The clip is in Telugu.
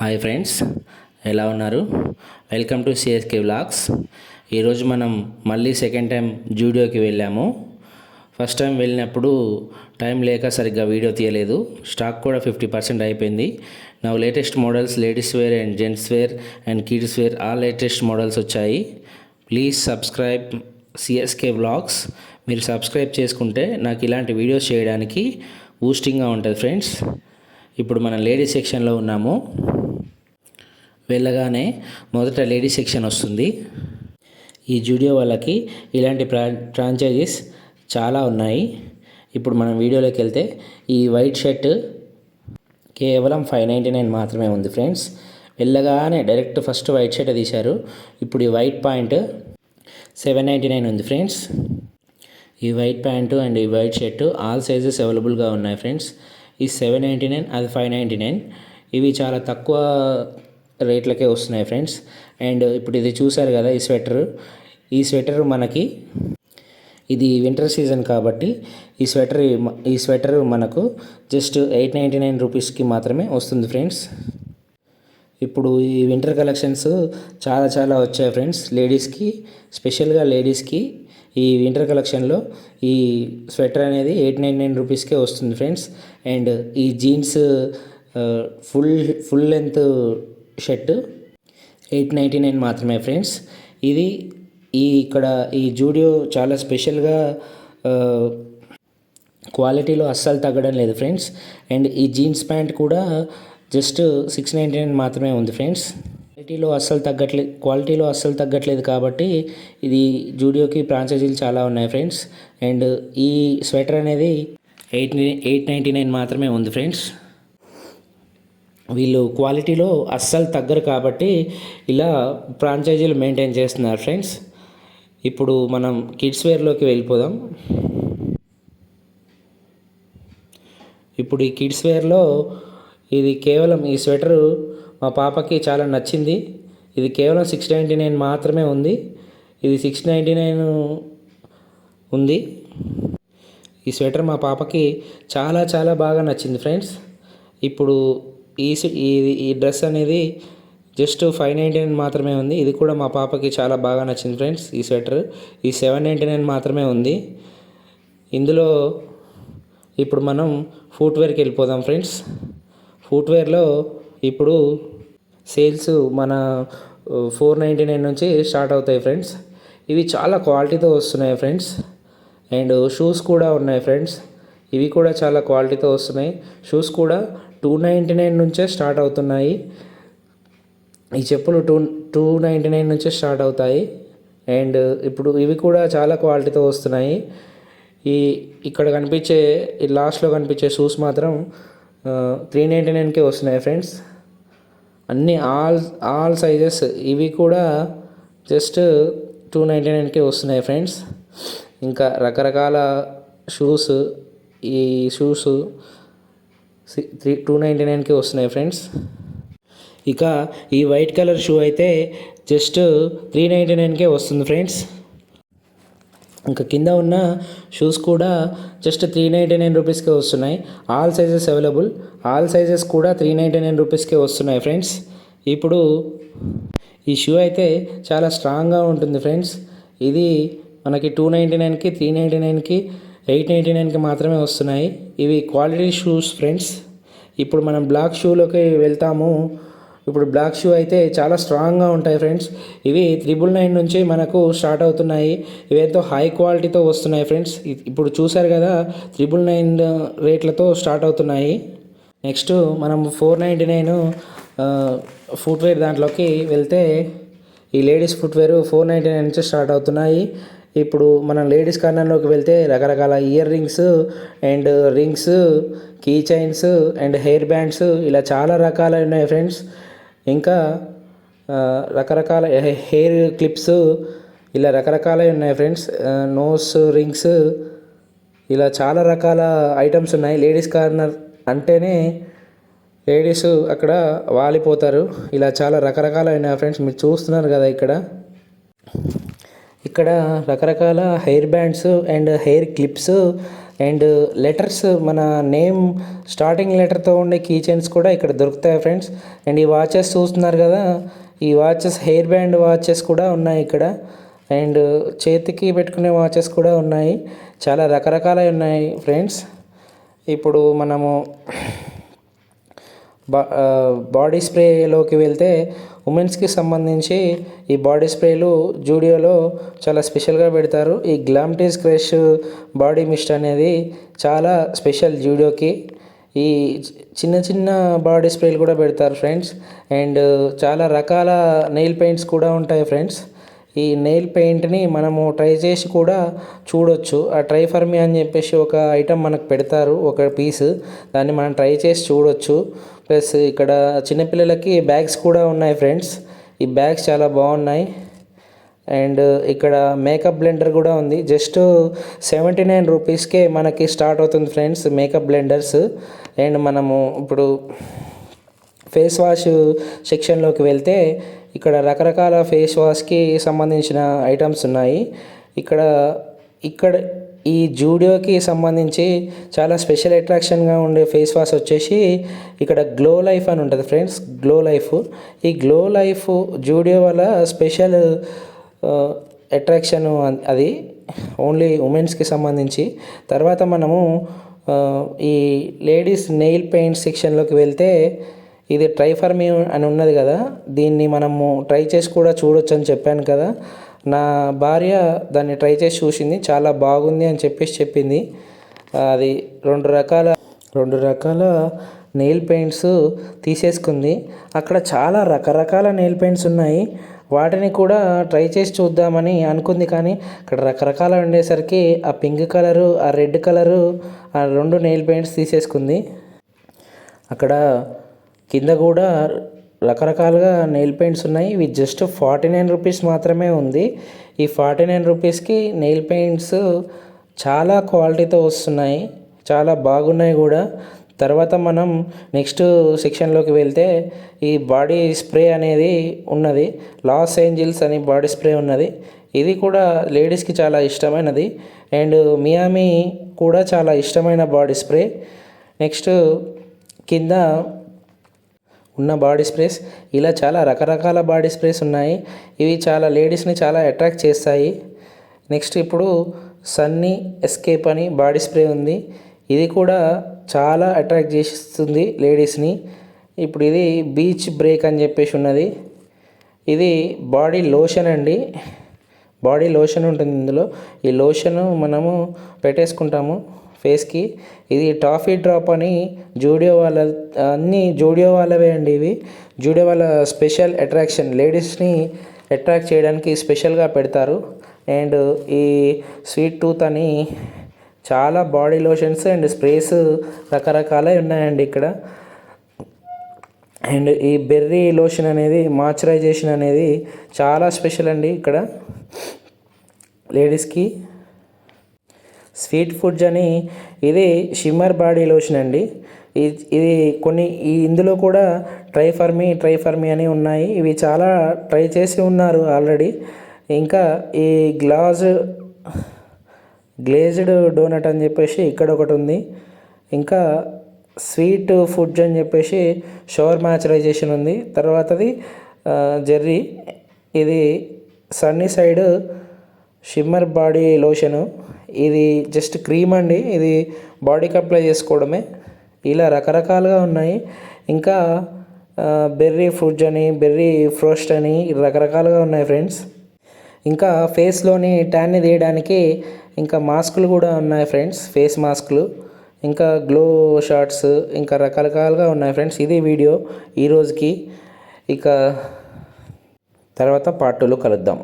హాయ్ ఫ్రెండ్స్ ఎలా ఉన్నారు? Welcome to CSK vlogs. ఈరోజు మనం మళ్ళీ సెకండ్ టైం జూడియోకి వెళ్ళాము. ఫస్ట్ టైం వెళ్ళినప్పుడు టైం లేక సరిగ్గా వీడియో తీయలేదు. స్టాక్ కూడా ఫిఫ్టీ పర్సెంట్ అయిపోయింది. నా latest models ladies wear and gents wear and kids wear all latest models వచ్చాయి. Please subscribe CSK vlogs. మీరు సబ్స్క్రైబ్ చేసుకుంటే నాకు ఇలాంటి వీడియోస్ చేయడానికి బూస్టింగ్గా ఉంటుంది ఫ్రెండ్స్. ఇప్పుడు మనం లేడీస్ సెక్షన్లో ఉన్నాము. వెళ్ళగానే మొదట లేడీస్ సెక్షన్ వస్తుంది. ఈ జూడియో వాళ్ళకి ఇలాంటి ఫ్రా ఫ్రాంచైజీస్ చాలా ఉన్నాయి. ఇప్పుడు మనం వీడియోలోకి వెళ్తే ఈ వైట్ షర్ట్ కేవలం ఫైవ్ నైంటీ నైన్ మాత్రమే ఉంది ఫ్రెండ్స్. వెళ్ళగానే డైరెక్ట్ ఫస్ట్ వైట్ షర్ట్ తీశారు. ఇప్పుడు ఈ white point seven ninety nine ఉంది ఫ్రెండ్స్. ఈ వైట్ ప్యాంటు అండ్ ఈ వైట్ షర్టు ఆల్ సైజెస్ అవైలబుల్గా ఉన్నాయి ఫ్రెండ్స్. ఈ సెవెన్ నైంటీ నైన్ అది ఫైవ్ నైంటీ నైన్. ఇవి చాలా తక్కువ రేట్లకే వస్తున్నాయి ఫ్రెండ్స్. అండ్ ఇప్పుడు ఇది చూసారు కదా ఈ స్వెటర్. ఈ స్వెటర్ మనకి ఇది వింటర్ సీజన్ కాబట్టి ఈ స్వెటర్ ఈ స్వెటర్ మనకు జస్ట్ ఎయిట్ నైంటీ నైన్ రూపీస్కి మాత్రమే వస్తుంది ఫ్రెండ్స్. ఇప్పుడు ఈ వింటర్ కలెక్షన్స్ చాలా చాలా వచ్చాయి ఫ్రెండ్స్. లేడీస్కి స్పెషల్గా లేడీస్కి ఈ వింటర్ కలెక్షన్లో ఈ స్వెటర్ అనేది ఎయిట్ నైన్ నైన్ రూపీస్కే వస్తుంది ఫ్రెండ్స్. అండ్ ఈ jeans full full length shirt. Eight ninety nine మాత్రమే ఫ్రెండ్స్. ఇది ఈ ఇక్కడ ఈ జూడియో చాలా స్పెషల్గా క్వాలిటీలో అస్సలు తగ్గడం లేదు ఫ్రెండ్స్. అండ్ ఈ జీన్స్ ప్యాంట్ కూడా జస్ట్ సిక్స్ నైంటీ నైన్ మాత్రమే ఉంది ఫ్రెండ్స్. క్వాలిటీలో అస్సలు తగ్గట్లేదు క్వాలిటీలో అస్సలు తగ్గట్లేదు కాబట్టి ఇది జూడియోకి ఫ్రాంచైజీలు చాలా ఉన్నాయి ఫ్రెండ్స్. అండ్ ఈ స్వెటర్ అనేది ఎయిట్ ఎయిట్ నైంటీ నైన్ మాత్రమే ఉంది ఫ్రెండ్స్. వీళ్ళు క్వాలిటీలో అస్సలు తగ్గరు కాబట్టి ఇలా ఫ్రాంచైజీలు మెయింటైన్ చేస్తున్నారు ఫ్రెండ్స్. ఇప్పుడు మనం కిడ్స్ వేర్లోకి వెళ్ళిపోదాం. ఇప్పుడు ఈ కిడ్స్ వేర్లో ఇది కేవలం ఈ స్వెటరు మా పాపకి చాలా నచ్చింది. ఇది కేవలం సిక్స్ నైంటీ నైన్ మాత్రమే ఉంది. ఇది సిక్స్ నైంటీ నైన్ ఉంది. ఈ స్వెటర్ మా పాపకి చాలా చాలా బాగా నచ్చింది ఫ్రెండ్స్. ఇప్పుడు ఈ ఈ ఈ డ్రెస్ అనేది జస్ట్ ఫైవ్ నైంటీ నైన్ మాత్రమే ఉంది. ఇది కూడా మా పాపకి చాలా బాగా నచ్చింది ఫ్రెండ్స్ ఈ స్వెటర్. ఈ సెవెన్ నైంటీ నైన్ మాత్రమే ఉంది. ఇందులో ఇప్పుడు మనం ఫుట్వేర్కి వెళ్ళిపోదాం ఫ్రెండ్స్. ఫుట్వేర్లో ఇప్పుడు సేల్స్ మన ఫోర్ నైంటీ నైన్ నుంచి స్టార్ట్ అవుతాయి ఫ్రెండ్స్. ఇవి చాలా క్వాలిటీతో వస్తున్నాయి ఫ్రెండ్స్. అండ్ షూస్ కూడా ఉన్నాయి ఫ్రెండ్స్. ఇవి కూడా చాలా క్వాలిటీతో వస్తున్నాయి. షూస్ కూడా టూ నైంటీ నైన్ నుంచే స్టార్ట్ అవుతున్నాయి. ఈ చెప్పులు టూ టూ నైంటీ నైన్ నుంచే స్టార్ట్ అవుతాయి. అండ్ ఇప్పుడు ఇవి కూడా చాలా క్వాలిటీతో వస్తున్నాయి. ఈ ఇక్కడ కనిపించే ఈ లాస్ట్లో కనిపించే షూస్ మాత్రం త్రీ నైంటీ నైన్కే వస్తున్నాయి ఫ్రెండ్స్. అన్ని ఆల్ ఆల్ సైజెస్ ఇవి కూడా జస్ట్ టూ నైంటీ నైన్కే వస్తున్నాయి ఫ్రెండ్స్. ఇంకా రకరకాల షూస్ ఈ షూస్ త్రీ టూ నైంటీ నైన్కి వస్తున్నాయి ఫ్రెండ్స్. ఇక ఈ వైట్ కలర్ షూ అయితే జస్ట్ త్రీ నైంటీ నైన్కే వస్తుంది ఫ్రెండ్స్. ఇంకా కింద ఉన్న షూస్ కూడా జస్ట్ త్రీ నైంటీ నైన్ రూపీస్కే వస్తున్నాయి. All sizes available. All sizes కూడా త్రీ నైంటీ నైన్ రూపీస్కే వస్తున్నాయి ఫ్రెండ్స్. ఇప్పుడు ఈ షూ అయితే చాలా స్ట్రాంగ్గా ఉంటుంది ఫ్రెండ్స్. ఇది మనకి టూ నైంటీ నైన్కి త్రీ నైంటీ నైన్కి ఎయిట్ నైంటీ నైన్కి మాత్రమే వస్తున్నాయి. ఇవి క్వాలిటీ షూస్ ఫ్రెండ్స్ ఇప్పుడు మనం బ్లాక్ షూలోకి వెళ్తాము. ఇప్పుడు బ్లాక్ షూ అయితే చాలా స్ట్రాంగ్గా ఉంటాయి ఫ్రెండ్స్ ఇవి త్రిబుల్ నైన్ నుంచి మనకు స్టార్ట్ అవుతున్నాయి. ఇవి ఎంతో హై క్వాలిటీతో వస్తున్నాయి ఫ్రెండ్స్ ఇప్పుడు చూసారు కదా త్రిబుల్ నైన్ రేట్లతో స్టార్ట్ అవుతున్నాయి. నెక్స్ట్ మనం ఫోర్ నైంటీ నైన్ ఫుట్వేర్ దాంట్లోకి వెళ్తే ఈ ladies footwear four ninety nine నుంచి స్టార్ట్ అవుతున్నాయి. ఇప్పుడు మనం లేడీస్ కార్నర్లోకి వెళ్తే రకరకాల earrings and rings key chains and hair bands ఇలా చాలా రకాలు ఉన్నాయి ఫ్రెండ్స్. ఇంకా రకరకాల హెయిర్ క్లిప్స్ ఇలా రకరకాలవి ఉన్నాయి ఫ్రెండ్స్. నోస్ రింగ్స్ ఇలా చాలా రకాల ఐటమ్స్ ఉన్నాయి లేడీస్ కార్నర్ అంటేనే లేడీస్ అక్కడ వాలిపోతారు. ఇలా చాలా రకరకాలైన ఫ్రెండ్స్. మీరు చూస్తున్నారు కదా ఇక్కడ. ఇక్కడ రకరకాల hair bands and hair clips and letters మన నేమ్ స్టార్టింగ్ లెటర్తో ఉండే కీ చైన్స్ కూడా ఇక్కడ దొరుకుతాయి ఫ్రెండ్స్. అండ్ ఈ వాచెస్ చూస్తున్నారు కదా ఈ వాచెస్ హెయిర్ బ్యాండ్ వాచెస్ కూడా ఉన్నాయి ఇక్కడ. అండ్ చేతికి పెట్టుకునే వాచెస్ కూడా ఉన్నాయి. చాలా రకరకాలవి ఉన్నాయి ఫ్రెండ్స్. ఇప్పుడు మనము బా బాడీ స్ప్రేలోకి వెళ్తే ఉమెన్స్కి సంబంధించి ఈ బాడీ స్ప్రేలు జూడియోలో చాలా స్పెషల్గా పెడతారు. ఈ గ్లామ్టీస్ క్రష్ బాడీ మిస్ట్ అనేది చాలా స్పెషల్ జూడియోకి. ఈ చిన్న చిన్న బాడీ స్ప్రేలు కూడా పెడతారు ఫ్రెండ్స్. అండ్ చాలా రకాల నెయిల్ పెయింట్స్ కూడా ఉంటాయి ఫ్రెండ్స్. ఈ నెయిల్ పెయింట్ని మనము ట్రై చేసి కూడా చూడొచ్చు. ఆ ట్రై ఫర్ మీ అని చెప్పేసి ఒక ఐటమ్ మనకు పెడతారు ఒక పీస్ దాన్ని మనం ట్రై చేసి చూడొచ్చు. ప్లస్ ఇక్కడ చిన్నపిల్లలకి బ్యాగ్స్ కూడా ఉన్నాయి ఫ్రెండ్స్ ఈ బ్యాగ్స్ చాలా బాగున్నాయి. అండ్ ఇక్కడ మేకప్ బ్లెండర్ కూడా ఉంది. జస్ట్ సెవెంటీ నైన్ రూపీస్కే మనకి స్టార్ట్ అవుతుంది ఫ్రెండ్స్ మేకప్ బ్లెండర్స్ అండ్ మనము ఇప్పుడు ఫేస్ వాష్ సెక్షన్లోకి వెళ్తే ఇక్కడ రకరకాల ఫేస్ వాష్కి సంబంధించిన ఐటమ్స్ ఉన్నాయి. ఇక్కడ ఇక్కడ ఈ జూడియోకి సంబంధించి చాలా స్పెషల్ అట్రాక్షన్గా ఉండే ఫేస్ వాష్ వచ్చేసి ఇక్కడ గ్లో లైఫ్ అని ఉంటుంది ఫ్రెండ్స్ గ్లో లైఫ్. ఈ గ్లో లైఫ్ జూడియో వల్ల స్పెషల్ అట్రాక్షన్ అది ఓన్లీ ఉమెన్స్కి సంబంధించి. తర్వాత మనము ఈ లేడీస్ నెయిల్ పెయింట్ సెక్షన్లోకి వెళ్తే ఇది ట్రై ఫర్ మీ అని ఉన్నది కదా. దీన్ని మనము ట్రై చేసి కూడా చూడొచ్చు అని చెప్పాను కదా. నా భార్య దాన్ని ట్రై చేసి చూసింది. చాలా బాగుంది అని చెప్పేసి చెప్పింది. అది రెండు రకాల రెండు రకాల నెయిల్ పెయింట్స్ తీసేసుకుంది. అక్కడ చాలా రకరకాల నెయిల్ పెయింట్స్ ఉన్నాయి. వాటిని కూడా ట్రై చేసి చూద్దామని అనుకుంది కానీ అక్కడ రకరకాల ఉండేసరికి ఆ పింక్ కలరు ఆ రెడ్ కలరు ఆ రెండు నెయిల్ పెయింట్స్ తీసేసుకుంది. అక్కడ కింద కూడా రకరకాలుగా నెయిల్ పెయింట్స్ ఉన్నాయి. ఇవి జస్ట్ ఫార్టీ నైన్ రూపీస్ మాత్రమే ఉంది. ఈ ఫార్టీ నైన్ రూపీస్కి నెయిల్ పెయింట్స్ చాలా క్వాలిటీతో వస్తున్నాయి. చాలా బాగున్నాయి కూడా. తర్వాత మనం నెక్స్ట్ సెక్షన్లోకి వెళ్తే ఈ బాడీ స్ప్రే అనేది ఉన్నది. లాస్ ఏంజిల్స్ అని బాడీ స్ప్రే ఉన్నది. ఇది కూడా లేడీస్కి చాలా ఇష్టమైనది. అండ్ మియామి కూడా చాలా ఇష్టమైన బాడీ స్ప్రే నెక్స్ట్ కింద ఉన్న బాడీ స్ప్రేస్. ఇలా చాలా రకరకాల బాడీ స్ప్రేస్ ఉన్నాయి. ఇవి చాలా లేడీస్ని చాలా అట్రాక్ట్ చేస్తాయి. నెక్స్ట్ ఇప్పుడు సన్నీ ఎస్కేప్ అని బాడీ స్ప్రే ఉంది. ఇది కూడా చాలా అట్రాక్ట్ చేస్తుంది లేడీస్ని. ఇప్పుడు ఇది బీచ్ బ్రేక్ అని చెప్పేసి ఉన్నది. ఇది బాడీ లోషన్ అండి. బాడీ లోషన్ ఉంటుంది ఇందులో. ఈ లోషన్ మనము పెట్టేసుకుంటాము. ఫేస్కి. ఇది టాఫీ డ్రాప్ అని జూడియో వాళ్ళ అన్ని జూడియో వాళ్ళవే అండి ఇవి. జూడియో వాళ్ళ స్పెషల్ అట్రాక్షన్. లేడీస్ని అట్రాక్ట్ చేయడానికి స్పెషల్గా పెడతారు. అండ్ ఈ స్వీట్ టూత్ అని చాలా బాడీ లోషన్స్ అండ్ స్ప్రేస్ రకరకాలే ఉన్నాయండి ఇక్కడ. అండ్ ఈ బెర్రీ లోషన్ అనేది మాయిశ్చరైజేషన్ అనేది చాలా స్పెషల్ అండి ఇక్కడ. లేడీస్కి స్వీట్ ఫుడ్స్ అని ఇది షిమ్మర్ బాడీ లోషన్ అండి. ఇది కొన్ని ఈ ఇందులో కూడా try for me try for me అని ఉన్నాయి. ఇవి చాలా ట్రై చేసి ఉన్నారు ఆల్రెడీ. ఇంకా ఈ గ్లాజ్ గ్లేజ్డ్ డోనట్ అని చెప్పేసి ఇక్కడ ఒకటి ఉంది. ఇంకా స్వీట్ ఫుడ్స్ అని చెప్పేసి షోర్ మ్యాచరైజేషన్ ఉంది. తర్వాతది జెర్రీ. ఇది sunny side shimmer body lotion ఇది జస్ట్ క్రీమ్ అండి. ఇది బాడీకి అప్లై చేసుకోవడమే. ఇలా రకరకాలుగా ఉన్నాయి. ఇంకా బెర్రీ ఫ్రూట్స్ అని బెర్రీ ఫ్రోస్ట్ అని రకరకాలుగా ఉన్నాయి ఫ్రెండ్స్ ఇంకా ఫేస్లోని ట్యాన్ని తీయడానికి ఇంకా మాస్కులు కూడా ఉన్నాయి ఫ్రెండ్స్ ఫేస్ మాస్కులు ఇంకా గ్లో షార్ట్స్ ఇంకా రకరకాలుగా ఉన్నాయి ఫ్రెండ్స్ ఇది వీడియో ఈరోజుకి ఇక తర్వాత పార్ట్ టూలో కలుద్దాం.